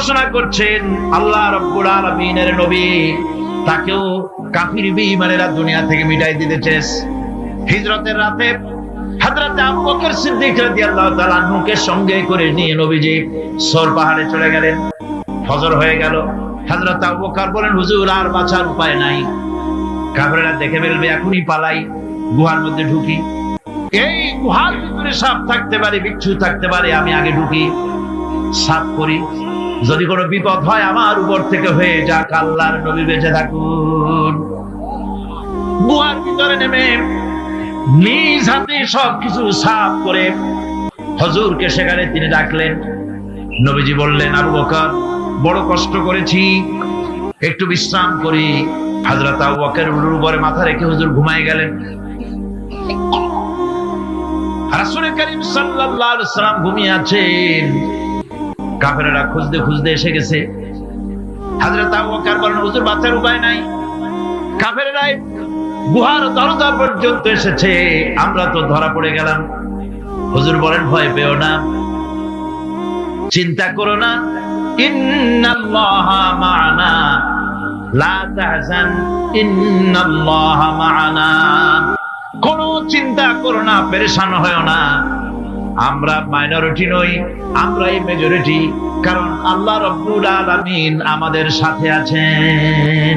ঘোষণা করছেন আল্লাহ রব্বুল আলামিনের নবী। তাকেও কাফির বিমানেরা দুনিয়া থেকে মিটাই দিতে চেস হিজরতের রাতে সঙ্গে করে নিয়ে নবীজি সর পাহাড়ে চলে গেলেন। ফজর হয়ে গেল। বলেন, হুজুর, আর বাঁচার উপায় নাই। দেখে ফেলবে, এখনই পালাই। গুহার মধ্যে ঢুকি। এই গুহার ভিতরে সাপ থাকতে পারে, বিচ্ছু থাকতে পারে, আমি আগে ঢুকি। সাপ করি। যদি কোনো বিপদ হয় আমার উপর থেকে হয়ে যাক আল্লাহর নবী, বেঁচে থাকুন। গুহার ভিতরে নেমে নিজ হাতে সবকিছু সাফ করে হজুরকে সেখানে তিনি ডাকলেন। নবীজি বললেন, আবু বকর, বড় কষ্ট করেছি। একটু বিশ্রাম করি। হাজরত আবু বকর উলুর উপরে মাথা রেখে হুজুর ঘুমায় গেলেন। রাসূল করিম সাল্লাল্লাহু আলাইহি সাল্লাম ঘুমিয়ে আছেন। কাফেরেরা খুঁজতে খুঁজতে এসে গেছে। হাজরত হুজুর উপায় নাই। গুহার দরজা পর্যন্ত এসেছে। আমরা তো ধরা পড়ে গেলাম। হুজুর বলেন, ভয় পেও না। চিন্তা করো না। ইন্নাল্লাহা কোনো চিন্তা করো না, পেরেশান হয় না। আমরা মাইনরিটি নই, আমরাই মেজরিটি কারণ আল্লাহ রব্বুল আলামিন আমাদের সাথে আছেন।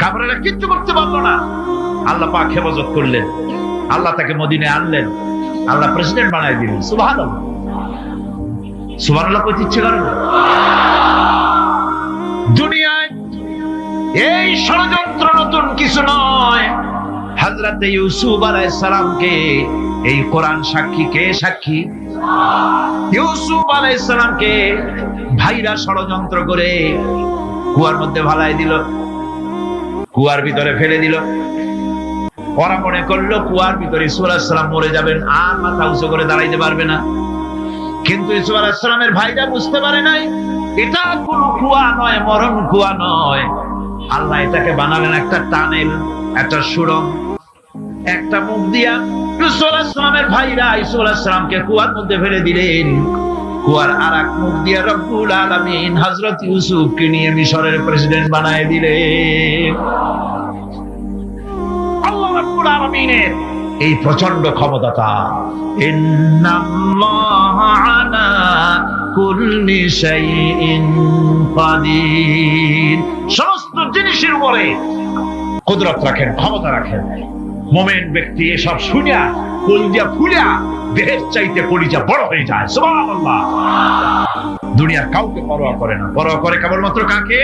কাবরেরা কিচ্ছু করতে পারল না। আল্লাহ পাক হেফাজত করলেন। আল্লাহ তাকে মদিনে আনলেন। আল্লাহ প্রেসিডেন্ট বানাই দিলেন। সুবাহ সুবাহ করতে ইচ্ছে করে? দুনিয়ায় এই ষড়যন্ত্র নতুন কিছু নয়। হাজরাতে ইউসুফ আলাইহিস সালামকে এই কোরআন সাক্ষী কে সাক্ষী? ইউসুফ আলাইহিস সালামকে ভাইরা ষড়যন্ত্র করে কুয়ার মধ্যে ভালাই দিল, কুয়ার ভিতরে ফেলে দিল। ওরা মনে করল কুয়ার ভিতরে ইসুফ আলাহিসাল্লাম মরে যাবেন, আর মাথা উঁচু করে দাঁড়াইতে পারবে না। কিন্তু ইসুফ আলাহিসাল্লামের ভাইরা বুঝতে পারে নাই, এটা কোনো কুয়া নয়, মরণ কুয়া নয়। আল্লাহ এটাকে বানালেন একটা টানেল, একটা সুড়ং একটা মুখ দিয়া আলাহিসাল্লামের ভাইরা আলাহিসাল্লামকে কুয়ার মধ্যে ফেলে দিলেন। কুয়ার আর এক মুখ দিয়ে রব্বুল আলামিন হযরত ইউসুফকে নিয়ে মিশরের প্রেসিডেন্ট বানায় দিলেন। আল্লাহ রাব্বুল এই প্রচণ্ড ক্ষমতাটা। সমস্ত জিনিসের উপরে কুদরত রাখেন, ক্ষমতা রাখেন। মোমেন ব্যক্তি এসব শুনিয়া কলিজা ফুলিয়া, দেহের চাইতে কলিজা বড় হয়ে যায়। সুবহানাল্লাহ। দুনিয়ার কাউকে পরোয়া করে না। পরোয়া করে কেবলমাত্র কাকে?